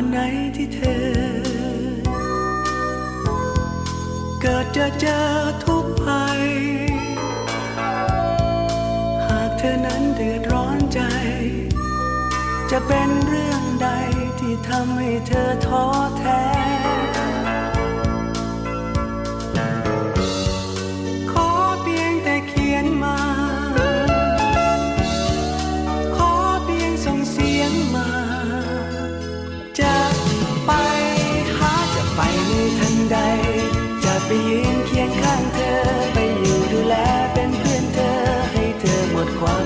วันไหนที่เธอ เกิดจะเจอทุกภัย หากเธอนั้นเดือดร้อนใจ จะเป็นเรื่องใดที่ทำให้เธอท้อแท้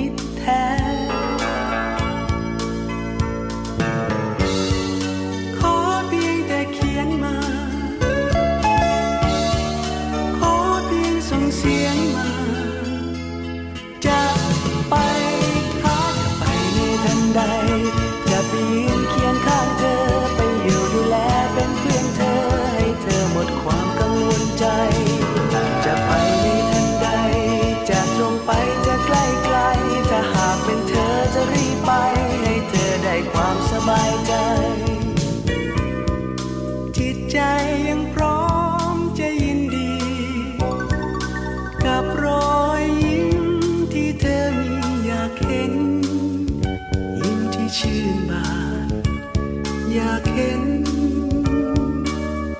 ิ เห็น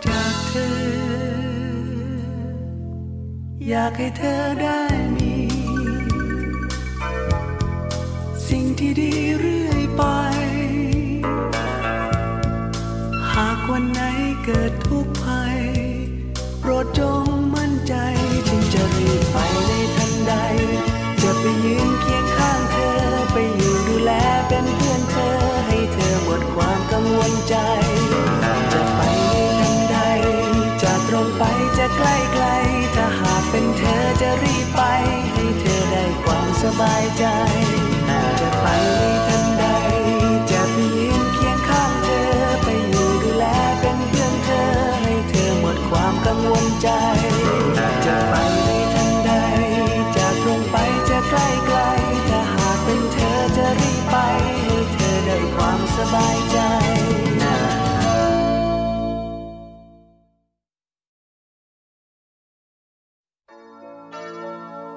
จากเธอ อยากให้เธอได้มี สิ่งที่ดีเรื่อยไป หากวันไหนเกิดทุกข์ภัย โปรดจงมั่นใจ ใกล้ไกลถ้าหากเป็นเธอจะรีบไป ให้เธอได้ความสบายใจ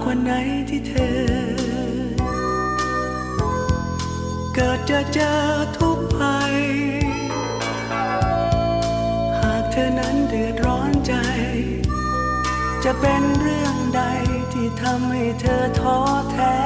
กวันไหนที่เธอ เกิดจะเจอทุกภัย หากเธอนั้นเดือดร้อนใจ จะเป็นเรื่องใดที่ทำให้เธอท้อแท้